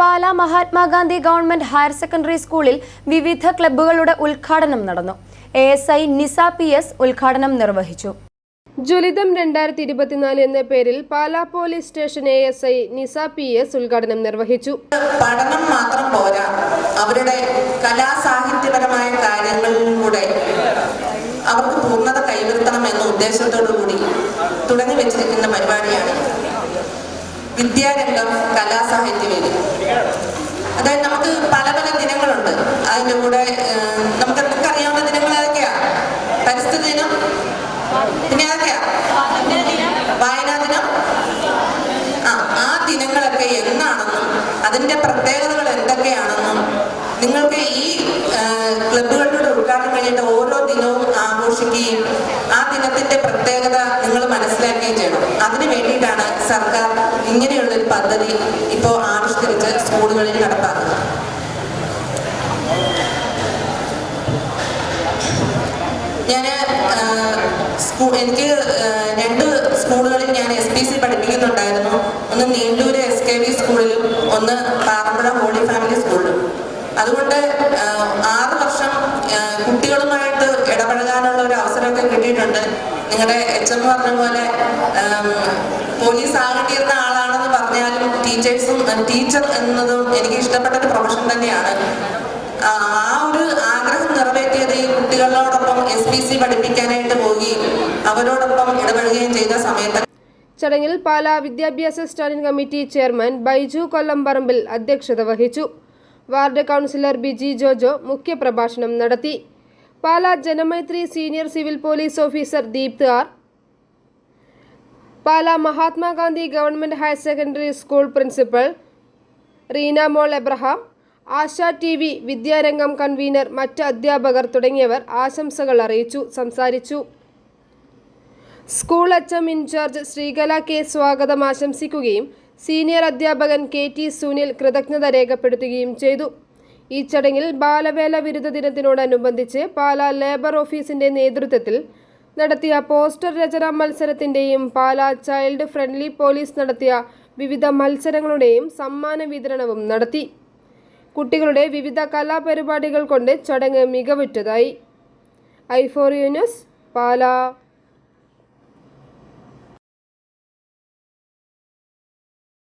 Pala Mahatma Gandhi government higher secondary സ്കൂളിൽ വിവിധ ക്ലബ്ബുകളുടെ ഉദ്ഘാടനം നടന്നു. A S I Nisa P S ഉദ്ഘാടനം നിർവഹിച്ചു. ജ്വലിതം രണ്ടായിരത്തി ഇരുപത്തിനാല് എന്ന പേരിൽ Pala police station A S I Nisa P S ഉദ്ഘാടനം നിർവഹിച്ചു. പഠനം മാത്രം പോരാ. അവരുടെ കലാസാഹിത്യപരമായ കാര്യങ്ങളിലും കൂടെ അവർക്ക് പൂർണത കൈവരുത്തണം എന്ന ഉദ്ദേശത്തോടു കൂടി തുടങ്ങി വെച്ചിരിക്കുന്ന പരിപാടിയാണ് വിദ്യാരംഗം കലാസാഹിത്യവേദി. അതായത് നമുക്ക് പല പല ദിനങ്ങളുണ്ട്. അതിന്റെ കൂടെ നമുക്ക് അറിയാവുന്ന ദിനങ്ങൾ ഏതൊക്കെയാ? പരിസ്ഥിതി ദിനം? പിന്നെ ഏതൊക്കെയാ? വായനാ ദിനം? ആ ആ ദിനങ്ങളൊക്കെ എന്നാണെന്നും അതിന്റെ പ്രത്യേകതകൾ എന്തൊക്കെയാണെന്നും നിങ്ങൾക്ക് ഈ ക്ലബുകളിലൂടെ ഉദ്ഘാടനം കഴിഞ്ഞിട്ട് ഓരോ ദിനവും ആഘോഷിക്കുകയും ആ ദിനത്തിന്റെ പ്രത്യേകത നിങ്ങൾ മനസ്സിലാക്കുകയും ചെയ്യണം. അതിനു വേണ്ടിയിട്ടാണ് സർക്കാർ ഇങ്ങനെയുള്ള ഒരു പദ്ധതി ഇപ്പോൾ ആവിഷ്കരിച്ച് സ്കൂളുകളിൽ നടത്താറുണ്ട് ഞാൻ എനിക്ക് രണ്ട് സ്കൂളുകളിൽ ഞാൻ എസ് പി സി പഠിപ്പിക്കുന്നുണ്ടായിരുന്നു. ഒന്ന് നീണ്ടൂര് എസ് കെ വി സ്കൂളിലും ഒന്ന് പാറമ്പുഴ ഹോളി ഫാമിലി സ്കൂളിലും. അതുകൊണ്ട് ആറ് വർഷം കുട്ടികളുമായിട്ട് ഇടപഴകാനുള്ള ഒരു അവസരമൊക്കെ കിട്ടിയിട്ടുണ്ട്. നിങ്ങളുടെ എച്ച് എം പറഞ്ഞ പോലെ പോലീസ് ആകട്ടിയിരുന്ന പറഞ്ഞാലും ടീച്ചേഴ്സും ടീച്ചർ എന്നതും എനിക്ക് ഇഷ്ടപ്പെട്ട ഒരു പ്രൊഫഷൻ തന്നെയാണ്. ആ ഒരു ആഗ്രഹം നിറവേറ്റിയത് ഈ കുട്ടികളോടൊപ്പം എസ് പി സി പഠിപ്പിക്കാനായിട്ട് പോവുകയും അവരോടൊപ്പം ഇടപെടുകയും ചെയ്ത സമയത്ത്. ചടങ്ങിൽ പാലാ വിദ്യാഭ്യാസ standing committee chairman Baiju Kollamparambil അധ്യക്ഷത വഹിച്ചു. വാർഡ് കൗൺസിലർ ബിജി ജോജോ മുഖ്യപ്രഭാഷണം നടത്തി. Pala Janamaithri senior civil police officer Deepth R Pala Mahatma Gandhi government higher secondary school principal Reena Mol Abraham Asha T V Vidyarangam convener മറ്റ് അധ്യാപകർ തുടങ്ങിയവർ ആശംസകൾ അറിയിച്ചു സംസാരിച്ചു. School H M incharge Sreekala K സ്വാഗതം ആശംസിക്കുകയും സീനിയർ അധ്യാപകൻ K T Sunil കൃതജ്ഞത രേഖപ്പെടുത്തുകയും ചെയ്തു. ഈ ചടങ്ങിൽ ബാലവേല വിരുദ്ധ ദിനത്തിനോടനുബന്ധിച്ച് പാല ലേബർ ഓഫീസിന്റെ നേതൃത്വത്തിൽ നടത്തിയ പോസ്റ്റർ രചനാ മത്സരത്തിന്റെയും പാലാ ചൈൽഡ് ഫ്രണ്ട്ലി പോലീസ് നടത്തിയ വിവിധ മത്സരങ്ങളുടെയും സമ്മാന വിതരണവും നടത്തി. കുട്ടികളുടെ വിവിധ കലാപരിപാടികൾ കൊണ്ട് ചടങ്ങ് മികവുറ്റതായി. I for Yunus Pala.